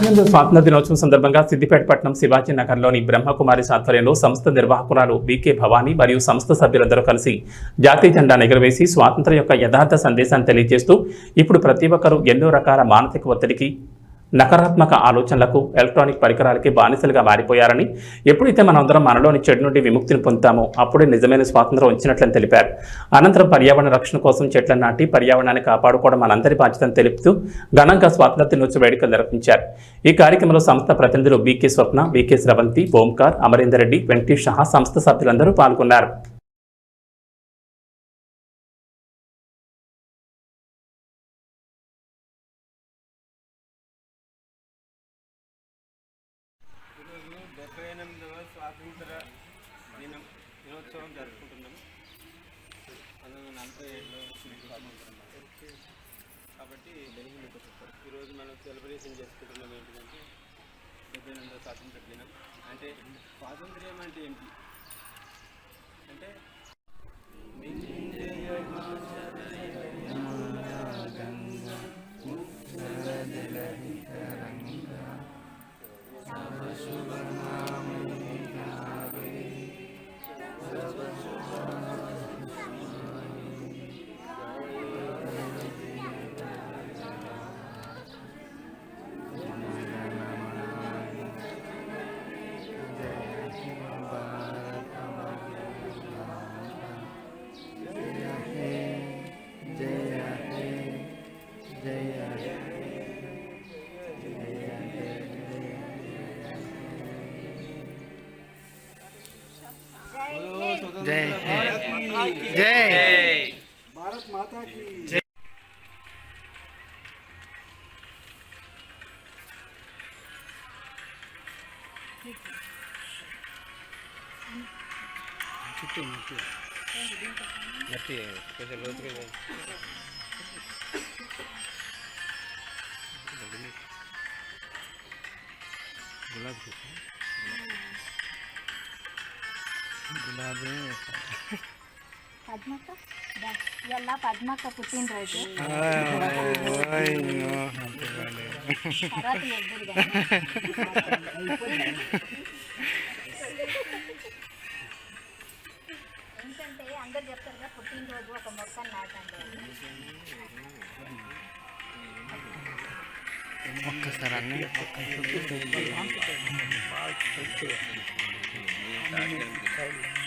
రాష్ట్రంలో స్వాతంత్ర దినోత్సవం సందర్భంగా సిద్దిపేట పట్టణం శివాజీ నగర్లోని బ్రహ్మకుమారి ఆధ్వర్యంలో సంస్థ నిర్వాహకురాలు బీకే భవానీ మరియు సంస్థ సభ్యులందరూ కలిసి జాతీయ జెండా ఎగురవేసి స్వాతంత్ర యొక్క యథార్థ సందేశాన్ని తెలియజేస్తూ ఇప్పుడు ప్రతి ఒక్కరూ ఎన్నో రకాల మానసిక ఒత్తిడికి నకారాత్మక ఆలోచనలకు ఎలక్ట్రానిక్ పరికరాలకి బానిసలుగా మారిపోయారని ఎప్పుడైతే మనందరం మనలోని చెడు నుండి విముక్తిని పొందుతామో అప్పుడే నిజమైన స్వాతంత్రం వచ్చినట్లని తెలిపారు. అనంతరం పర్యావరణ రక్షణ కోసం చెట్లను నాటి పర్యావరణాన్ని కాపాడుకోవడం మనందరి బాధ్యతను తెలుపుతూ ఘనంగా స్వాతంత్ర దినోత్సవ వేడుకలు నిర్వహించారు. ఈ కార్యక్రమంలో సంస్థ ప్రతినిధులు బీకే స్వప్న బీకే స్రవంతి ఓంకార్ అమరేందర్ రెడ్డి వెంకటేష్ సంస్థ సభ్యులందరూ పాల్గొన్నారు. ఉత్సవం జరుపుకుంటున్నాము పంతొమ్మిది వందల నలభై ఏడులో కాబట్టి ఈరోజు మనం సెలబ్రేషన్ చేసుకుంటున్నాం ఏంటంటే డెబ్బై ఎనిమిదవ స్వాతంత్ర దినం. అంటే స్వాతంత్ర్యం అంటే ఏంటి? అంటే పద్మక్క దా. ఇవాళ పద్మక్క పుట్టినరోజు తర్వాత ఎవ్వరు ఏంటంటే అందరు పుట్టినరోజు ఒక మొక్కను నాటండి ఒక్కసారి అన్నీ Thank you.